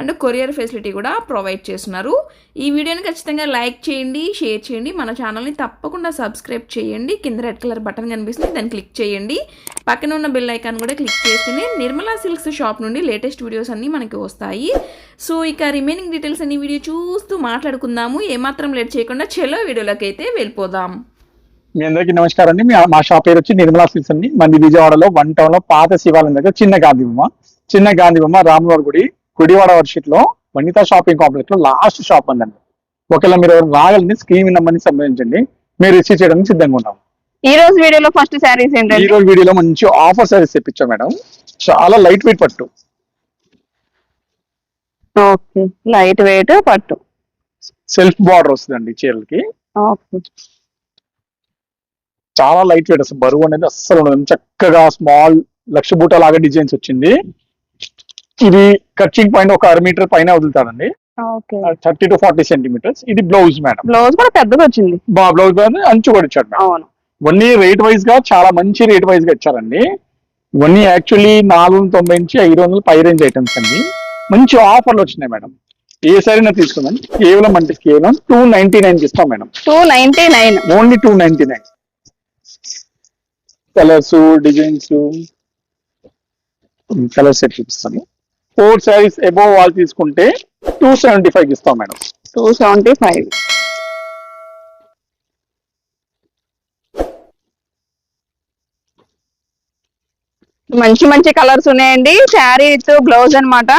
And courier facility కూడా provide చేస్తున్నారు. ఈ వీడియోని ఖచ్చితంగా లైక్ చేయండి షేర్ చేయండి. మన ఛానల్ని తప్పకుండా సబ్స్క్రైబ్ చేయండి. కింద రెడ్ కలర్ బటన్ కనిపిస్తుంది దాన్ని క్లిక్ చేయండి. పక్కన ఉన్న బెల్ ఐకాన్ కూడా క్లిక్ చేస్తేనే నిర్మలా సిల్క్స్ షాప్ నుండి లేటెస్ట్ వీడియోస్ అన్నీ మనకి వస్తాయి. సో ఇక రిమైనింగ్ డీటెయిల్స్ అన్ని వీడియో చూస్తూ మాట్లాడుకుందాము. ఏమాత్రం లేట్ చేయకుండా చెలో వీడియోలోకి అయితే వెళ్ళిపోదాం. మీ అందరికీ నమస్కారం అండి. మా షాప్ పేరు వచ్చి నిర్మలా సిల్క్స్ అండి. మంది విజయవాడలో వన్ టౌన్లో పాత శివాలయం దగ్గర చిన్న గాంధీ బొమ్మ. చిన్న గాంధీ బొమ్మ రాములవారి గుడి. గుడివాడ వర్షిట్లో వనితా షాపింగ్ కాంప్లెక్స్లో లాస్ట్ షాప్ ఉందండి ఒకవేళ మీరు రాగలని స్క్రీన్ నెంబర్ని సంబంధించండి మీరు రిసీవ్ చేయడానికి సిద్ధంగా ఉన్నాం. ఈ రోజు వీడియోలో ఫస్ట్ శారీస్ ఈ ఏంటంటే రోజు వీడియోలో మంచి ఆఫర్ సర్వీస్ తెప్పించాం మేడం. చాలా లైట్ వెయిట్ పట్టు. ఓకే లైట్ వెయిట్ పట్టు. సెల్ఫ్ బార్డర్ వస్తుందండి చీరలకి. చాలా లైట్ వెయిట్ అసలు బరువు అనేది అస్సలు చక్కగా స్మాల్ లక్ష బూట లాగా డిజైన్స్ వచ్చింది. ఇది కట్చింగ్ పాయింట్ ఒక అర మీటర్ పైన వదులుతారండి. Okay. Thirty to forty centimetres. ఇది బ్లౌజ్ మేడం. బ్లౌజ్ కూడా పెద్దగా వచ్చింది. బా బ్లౌజ్ అంచు కూడా ఇచ్చాడు మేడం. అవును. ఇవన్నీ రేట్ వైజ్గా చాలా మంచి రేట్ వైజ్గా ఇచ్చారండి. ఇవన్నీ యాక్చువల్లీ నాలుగు వందల తొంభై నుంచి ఐదు వందల పై రేంజ్ ఐటమ్స్ అండి. మంచి ఆఫర్లు వచ్చినాయి మేడం. ఏ సరైనా తీసుకుందాం కేవలం అంటే కేవలం టూ నైన్టీ నైన్ ఇస్తాం madam. Two ninety nine only two ninety nine colours designs colour set చూపిస్తాను. ఫోర్ సారీస్ అబోవ్ వాల్ తీసుకుంటే టూ సెవెంటీ ఫైవ్ ఇస్తాం మేడం. టూ సెవెంటీ ఫైవ్ మంచి మంచి కలర్స్ ఉన్నాయండి. శారీ విత్ బ్లౌజ్ అన్నమాట.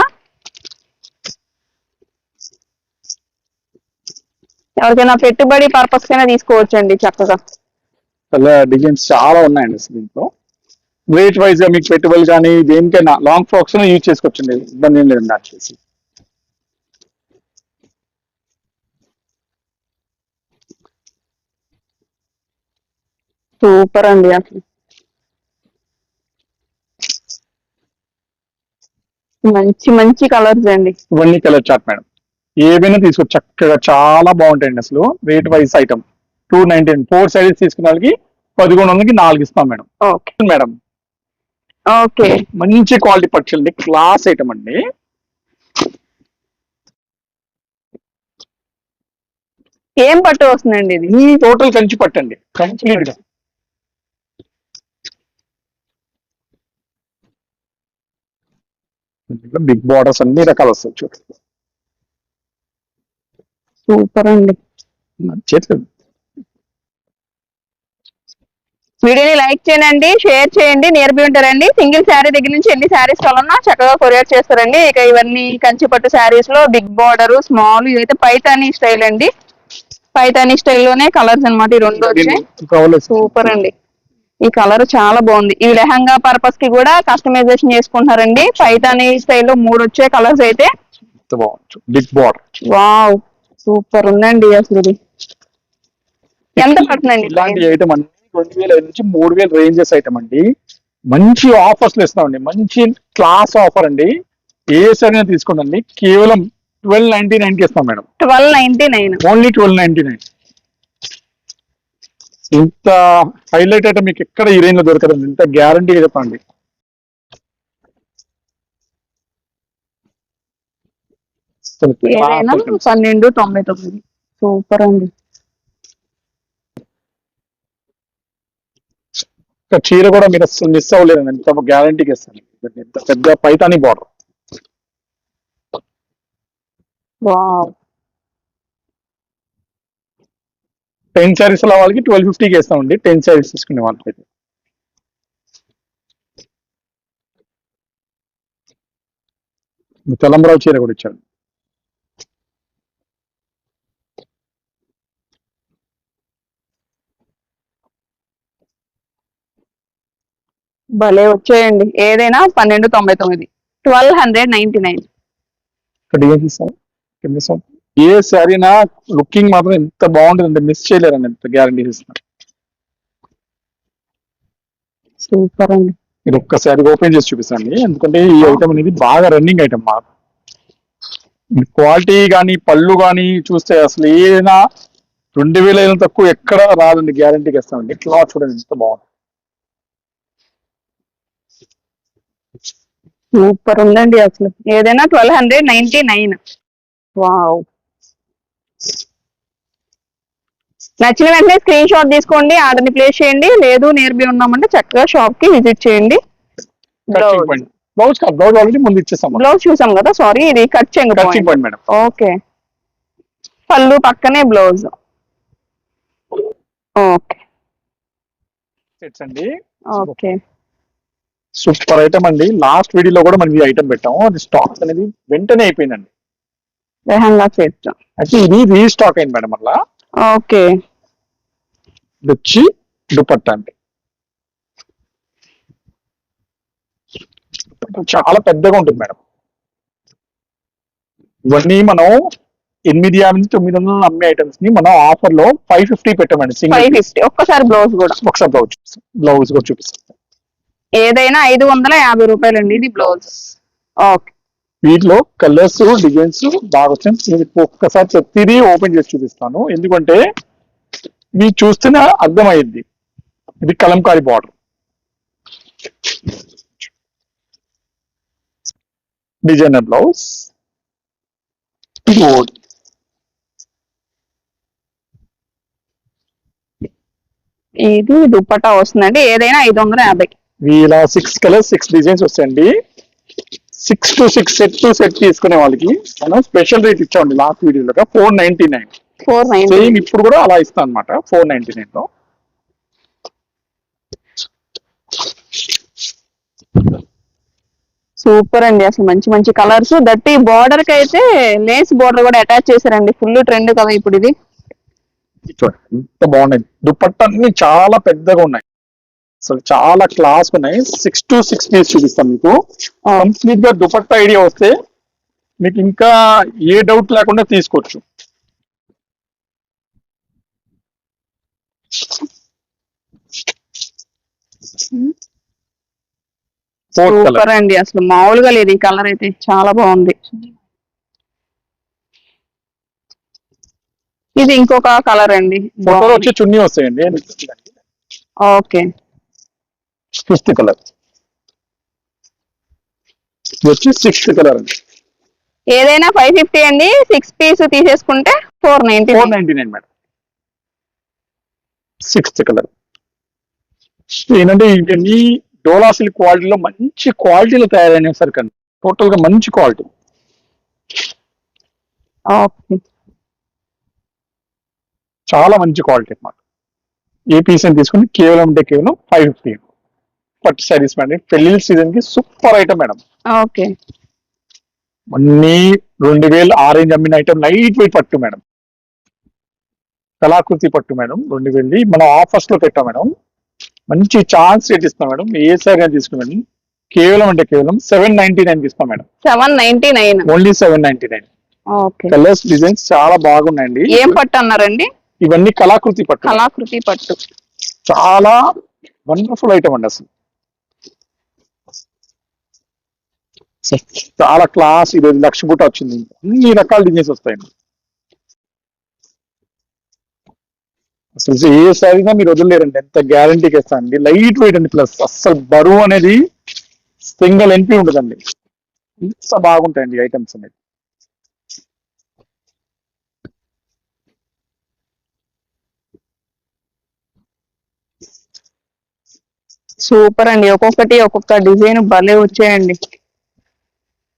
ఎవరికైనా పెట్టుబడి పర్పస్ కైనా తీసుకోవచ్చండి చక్కగా. డిజైన్స్ చాలా ఉన్నాయండి దీంట్లో. రేట్ వైజ్గా మీకు పెట్టుబడులు కానీ దేనికైనా లాంగ్ ఫ్రాక్స్ యూజ్ చేసుకోవచ్చండి ఇబ్బంది ఏం లేదండి వచ్చేసి సూపర్ అండి అసలు. మంచి మంచి కలర్స్ అండి. ఇవన్నీ కలర్ చార్ట్ మేడం. ఏవైనా తీసుకో చక్కగా చాలా బాగుంటాయండి అసలు rate wise item two ninety four sizes తీసుకున్న వాళ్ళకి పదకొండు వందలకి నాలుగు ఇస్తాం మేడం. ఓకే. Madam okay. మంచి క్వాలిటీ అండి క్లాస్ ఐటమ్ అండి. ఏం పట్టు వస్తుందండి ఇది? ఈ టోటల్ కంచి పట్టండి కంప్లీట్గా బిగ్ బార్డర్స్ అన్ని రకాలు వస్తాయి చూడండి సూపర్ అండి. చేతికి వీడియోని లైక్ చేయండి షేర్ చేయండి నియర్ బై ఉంటారండి సింగిల్ శారీ దగ్గర నుంచి ఎన్ని శారీస్ కావాలన్నా చక్కగా కొరియర్ చేస్తారండి. ఇక ఇవన్నీ కంచి పట్టు శారీస్లో బిగ్ బార్డర్ స్మాల్ ఇదైతే పైతానీ స్టైల్ అండి. పైతానీ స్టైల్లోనే కలర్స్ అన్నమాట ఈ రెండు వచ్చాయి. సూపర్ అండి. ఈ కలర్ చాలా బాగుంది. ఈ లెహంగా పర్పస్కి కూడా కస్టమైజేషన్ చేసుకుంటున్నారండి. పైతానీ స్టైల్లో మూడు వచ్చే కలర్స్ అయితే. బాగుంది. Big border. వావ్ సూపర్ ఉందండి అసలు ఇది. ఎంత పడుతుందండి? రెండు వేల ఐదు నుంచి మూడు వేల రేంజెస్ ఐటమ్ అండి. మంచి ఆఫర్స్ ఇస్తామండి. మంచి క్లాస్ ఆఫర్ అండి. ఏ సరైన తీసుకోండి. కేవలం ట్వెల్వ్ నైన్టీ నైన్కి ఇస్తాం madam. Twelve ninety nine only twelve ninety nine ఇంత హైలైట్ ఐటమ్ మీకు ఎక్కడ ఈ రేంజ్లో దొరకదండి. ఇంత గ్యారంటీ చెప్పండి. పన్నెండు తొంభై తొమ్మిది. సూపర్ అండి. చీర కూడా మీరు అసలు మిస్ అవ్వలేదండి. ఎంత గ్యారంటీకి ఇస్తాను ఎంత పెద్ద పైతాని బార్డర్ టెన్ శారీస్ అలా వాళ్ళకి ట్వెల్వ్ ఫిఫ్టీకి ఇస్తామండి. టెన్ శారీస్ తీసుకునే వాళ్ళకి అయితే తెలంబరావు చీర కూడా ఇచ్చారు. భలే వచ్చాయండి. ఏదైనా పన్నెండు తొంభై తొమ్మిది. Twelve hundred ninety nine. ఏం శారీనా లుకింగ్ మాత్రం ఎంత బాగుంటుందంటే మిస్ చేయలేరండి ఎంత గ్యారంటీ ఇస్తున్నాను సూపర్ అండి. మీరు ఒక్కసారి ఓపెన్ చేసి చూపిస్తాండి ఎందుకంటే ఈ ఐటమ్ అనేది బాగా రన్నింగ్ ఐటమ్ మాకు క్వాలిటీ కానీ పళ్ళు కానీ చూస్తే అసలు ఏదైనా రెండు వేల ఐదు తక్కువ ఎక్కడ రాదండి గ్యారంటీకి ఇస్తామండి. క్లాత్ చూడండి ఎంత బాగుంది సూపర్ ఉందండి అసలు. ఏదైనా twelve hundred ninety nine wow నచ్చిన వెంటనే స్క్రీన్ షాట్ తీసుకోండి ఆర్డర్ని ప్లేస్ చేయండి. లేదు నియర్ బై ఉన్నామంటే చక్కగా షాప్కి విజిట్ చేయండి. బ్లౌజ్ బ్లౌజ్ ఆల్రెడీ ముందు ఇచ్చేస్తాం బ్లౌజ్ చూసాం కదా సారీ ఇది కట్ మేడం ఓకే పళ్ళు పక్కనే బ్లౌజ్ ఓకే సెట్స్ అండి. ఓకే సూపర్ ఐటమ్ అండి. లాస్ట్ వీడియోలో కూడా మనం ఈ ఐటమ్ పెట్టాము. అది స్టాక్ అనేది వెంటనే అయిపోయిందండి. లెహంగా సెట్ అయితే ఇది రీస్టాక్ అయింది మేడం అట్లా ఓకే. వచ్చి దుపట్టా అండి. చాలా పెద్దగా ఉంటుంది మేడం. ఇవన్నీ మనం ఎనిమిది యాభై నుంచి తొమ్మిది వందలు అమ్మే ఐటమ్స్ని మనం ఆఫర్లో ఫైవ్ ఫిఫ్టీ పెట్టామండి సింగిల్ ఫిఫ్టీ ఒక్కసారి బ్లౌజ్ కూడా. ఒకసారి బ్లౌజ్ చూపిస్తాం. బ్లౌజ్ కూడా చూపిస్తాం. ఏదైనా ఐదు వందల యాభై రూపాయలు అండి ఇది బ్లౌజ్. ఓకే. వీటిలో కలర్స్ డిజైన్స్ బాగా వచ్చాయి నేను ఒక్కసారి ప్రతిదీ ఓపెన్ చేసి చూపిస్తాను. ఎందుకంటే మీరు చూస్తేనే అర్థమైంది. ఇది కలంకారీ బార్డర్. Designer blouse. ఇది దుప్పటా వస్తుందండి. ఏదైనా ఐదు వందల యాభై ఇలా సిక్స్ కలర్స్ సిక్స్ డిజైన్స్ వస్తాయండి. Six to six set to set తీసుకునే వాళ్ళకి మనం స్పెషల్ రేట్ ఇచ్చామండి లాస్ట్ వీడియోలో four ninety nine four nine same ఇప్పుడు కూడా అలా ఇస్తాను అనమాట ఫోర్ నైన్టీ నైన్లో. సూపర్ అండి అసలు మంచి మంచి కలర్స్ దట్టి బార్డర్కి అయితే లేస్ బార్డర్ కూడా అటాచ్ చేశారండి. ఫుల్ ట్రెండ్ కదా ఇప్పుడు ఇది. చూడండి ఎంత బాగున్నాయి. దుపట్టా అన్ని చాలా పెద్దగా ఉన్నాయి. అసలు చాలా క్లాస్ ఉన్నాయి. సిక్స్ టు సిక్స్ పీస్ చూపిస్తాను మీకు. కంప్లీట్గా దుపట్టా ఐడియా వస్తే మీకు ఇంకా ఏ డౌట్ లేకుండా తీసుకోవచ్చు. సూపర్ అండి. అసలు మామూలుగా లేదు. ఈ కలర్ అయితే చాలా బాగుంది. ఇది ఇంకొక కలర్ అండి. చున్నీ వస్తాయండి. ఓకే ఫిఫ్త్ కలర్ వచ్చి సిక్స్త్ కలర్ అండి ఏదైనా ఫైవ్ ఫిఫ్టీ అండి సిక్స్ పీస్ తీసేసుకుంటే four ninety four ninety nine madam. Sixth colour ఏంటంటే ఇవన్నీ డోలా సిల్క్ క్వాలిటీలో మంచి క్వాలిటీలో తయారైన సరికి అండి టోటల్గా మంచి క్వాలిటీ. చాలా మంచి క్వాలిటీ అన్నమాట. ఏ పీస్ అని తీసుకుని కేవలం అంటే కేవలం ఫైవ్ ఫిఫ్టీ పట్టు సారీస్ మేడం. పెళ్ళి సీజన్కి సూపర్ ఐటమ్ మేడం. ఓకే. అన్ని రెండు వేలు ఆరెంజ్ అమ్మిన ఐటమ్ లైట్ వెయిట్ పట్టు మేడం. కళాకృతి పట్టు మేడం రెండు వేలు మనం ఆఫర్స్లో పెట్టాం మేడం. మంచి ఛాన్స్ రేట్ ఇస్తాం మేడం. ఏ సారీ అని తీసుకుని మేడం. కేవలం అంటే కేవలం సెవెన్ నైన్టీ నైన్ ఇస్తాం madam. Seven ninety nine only seven ninety nine colours designs చాలా బాగున్నాయండి. ఏం పట్టు అన్నారండి? ఇవన్నీ కళాకృతి పట్టు. కళాకృతి పట్టు. చాలా వండర్ఫుల్ ఐటమ్ అండి అసలు. చాలా క్లాస్ ఈరోజు లక్ష బుట్ట వచ్చింది. అన్ని రకాల డిజైన్స్ వస్తాయండి అసలు ఏ సారీగా మీరు వదిలేరండి ఎంత గ్యారంటీకి ఇస్తానండి లైట్ వెయిట్ అండి ప్లస్ అస్సలు బరువు అనేది సింగల్ ఎంపీ ఉండదండి. ఇంత బాగుంటాయండి ఐటమ్స్ అనేది సూపర్ అండి. ఒక్కొక్కటి ఒక్కొక్క డిజైన్ భలే వచ్చాయండి.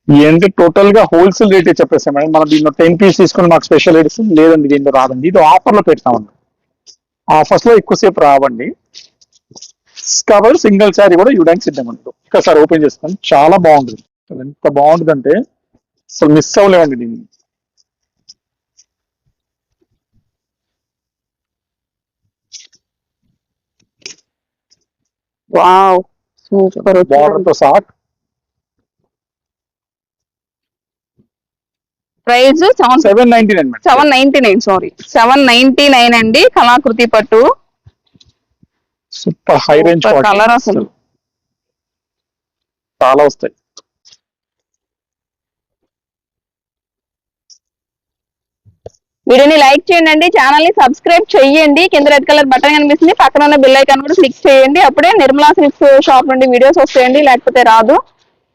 ఏంటంటే టోటల్గా హోల్సేల్ రేట్ చెప్పేస్తాం మేడం. మనం దీనిలో టెన్ పీస్ తీసుకుని మాకు స్పెషల్ రేట్స్ లేదండి దీంట్లో రాదండి. ఇది ఆఫర్లో పెడతామండి ఆఫర్స్లో ఎక్కువసేపు రావండి. కాబట్టి సింగిల్ శారీ కూడా ఇవ్వడానికి సిద్ధం ఉంటుంది ఒక్కసారి ఓపెన్ చేస్తాను. చాలా బాగుంటుంది. ఎంత బాగుంటుంది అంటే అసలు మిస్ అవ్వలేమండి దీన్ని. వావ్ సూపర్ బార్డర్తో price seven seven ninety nine seven ninety nine sari seven ninety nine అండి కళాకృతి పట్టు. సూపర్ హై రేంజ్ colour అసలు. చాలా వస్తాయి. వీడియోని లైక్ చేయండి ఛానల్ని సబ్స్క్రైబ్ చేయండి కింద రెడ్ కలర్ బటన్ కనిపిస్తుంది పక్కన ఉన్న బిల్ ఐకాన్ కూడా క్లిక్ చేయండి. అప్పుడే నిర్మలా సిల్క్స్ షాప్ నుండి వీడియోస్ వస్తాయండి లేకపోతే రాదు.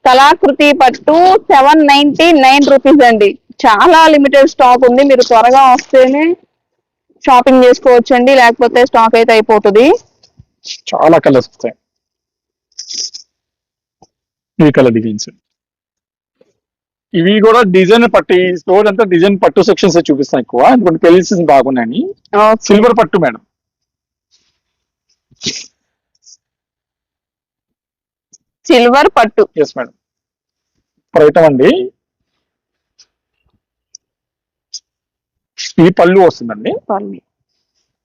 కళాకృతి పట్టు సెవెన్ నైన్టీ నైన్ రూపీస్ అండి. చాలా లిమిటెడ్ స్టాక్ ఉంది. మీరు త్వరగా వస్తేనే షాపింగ్ చేసుకోవచ్చు అండి లేకపోతే స్టాక్ అయితే అయిపోతుంది. చాలా కలర్స్ వస్తాయి. ఈ కలర్ డిజైన్స్ ఇవి కూడా డిజైన్ పట్టి స్టోర్ అంతా డిజైన్ పట్టు సెక్షన్స్ చూపిస్తాను ఎక్కువ. ఎందుకంటే పెళ్ళి సీజన్ బాగున్నాయని. సిల్వర్ పట్టు మేడం సిల్వర్ పట్టు. ఎస్ మేడం ఇప్పుడు ఐటమ్ అండి. ఈ పళ్ళు వస్తుందండి?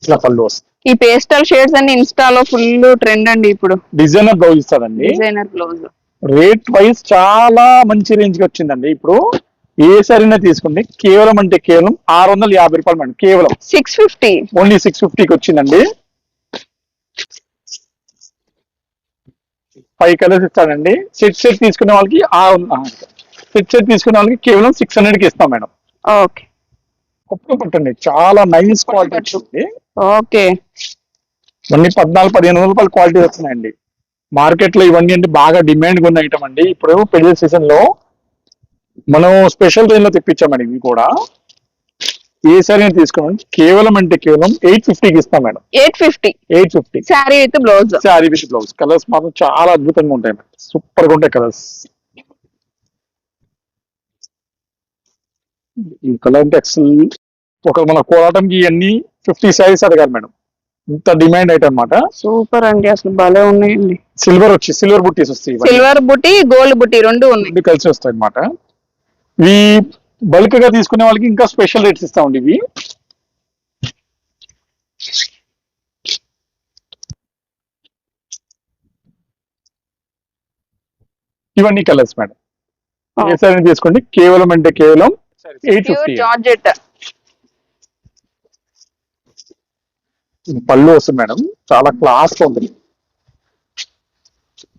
ఇలా పళ్ళు వస్తుంది. ఈ పేస్టల్ షేడ్స్ అన్ని ఇన్స్టాలో ఫుల్ ట్రెండ్ అండి ఇప్పుడు. డిజైనర్ బ్లౌజ్ ఇస్తాడండి డిజైనర్ బ్లౌజ్. రేట్ వైజ్ చాలా మంచి రేంజ్కి వచ్చిందండి ఇప్పుడు. ఏ సరైనా తీసుకోండి. కేవలం అంటే కేవలం ఆరు వందల యాభై రూపాయలు మేడం కేవలం. సిక్స్ ఫిఫ్టీ ఓన్లీ సిక్స్ ఫిఫ్టీకి వచ్చిందండి. ఫైవ్ కలర్స్ ఇస్తాడండి సెట్ సెట్ తీసుకునే వాళ్ళకి సెట్ సెట్ తీసుకునే వాళ్ళకి కేవలం సిక్స్ హండ్రెడ్కి ఇస్తాం మేడం. ఓకే. కొత్త పట్టండి. చాలా నైస్ క్వాలిటీ వచ్చింది. ఓకే. ఇవన్నీ పద్నాలుగు పదిహేను వందల రూపాయల క్వాలిటీ వస్తున్నాయండి. మార్కెట్లో ఇవన్నీ అంటే బాగా డిమాండ్ ఉన్న ఐటమ్ అండి. ఇప్పుడు పెళ్ళి సీజన్లో మనం స్పెషల్ రేంజ్లో తెప్పించామండి ఇవి కూడా. ఏ సరైన తీసుకోండి. కేవలం అంటే కేవలం ఎయిట్ ఫిఫ్టీకి ఇస్తాం madam. Eight fifty eight fifty sari with blouse sari with blouse colours మాత్రం చాలా అద్భుతంగా ఉంటాయి సూపర్గా ఉంటాయి కలర్స్ ఎక్సల్ ఒక మన కోలాటంకి ఇవన్నీ ఫిఫ్టీ శారీస్ అడగారు మేడం. ఇంత డిమాండ్ ఐటమ్ అన్నమాట. సూపర్ అండి అసలు భలే ఉన్నాయండి. సిల్వర్ వచ్చి సిల్వర్ బుట్టీస్ వస్తాయి. సిల్వర్ బుట్టి గోల్డ్ బుట్టి రెండు ఉన్నాయి. కలిసి వస్తాయి అనమాట ఇవి బల్క్గా తీసుకునే వాళ్ళకి ఇంకా స్పెషల్ రేట్స్ ఇస్తామండి ఇవి. ఇవన్నీ కలర్స్ మేడం. ఏ సారీ తీసుకోండి. కేవలం అంటే కేవలం ప్యూర్ జార్జెట్ పళ్ళు వస్తుంది మేడం. చాలా క్లాస్గా ఉంటుంది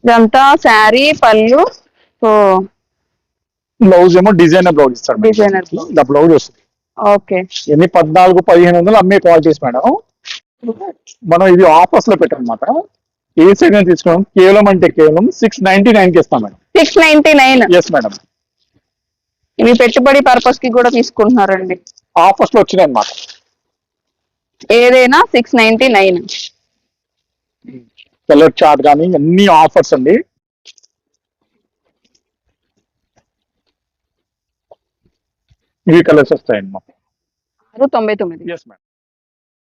ఇదంతా శారీ పళ్ళు. సో బ్లౌజ్ ఏమో డిజైనర్ బ్లౌజ్ ఇస్తాడు blouse. ఇలా బ్లౌజ్ వస్తుంది. ఓకే. ఎన్ని? పద్నాలుగు పదిహేను వందలు అమ్మే క్వాలిటీస్ మేడం. మనం ఇది ఆఫర్స్లో పెట్టాం అనమాట ఏ సైడ్ తీసుకున్నాం కేవలం అంటే కేవలం సిక్స్ నైన్టీ నైన్కి ఇస్తాం madam. Six ninety nine yes madam ఇవి పెట్టుబడి పర్పస్కి కూడా తీసుకుంటున్నారండి. ఆఫర్స్లో వచ్చినాయి అనమాట ఏదైనా six ninety nine colour chart కానీ అన్ని ఆఫర్స్ అండి. ఇవి కలర్స్ వస్తాయండి మాకు ఆరు తొంభై తొమ్మిది. Yes madam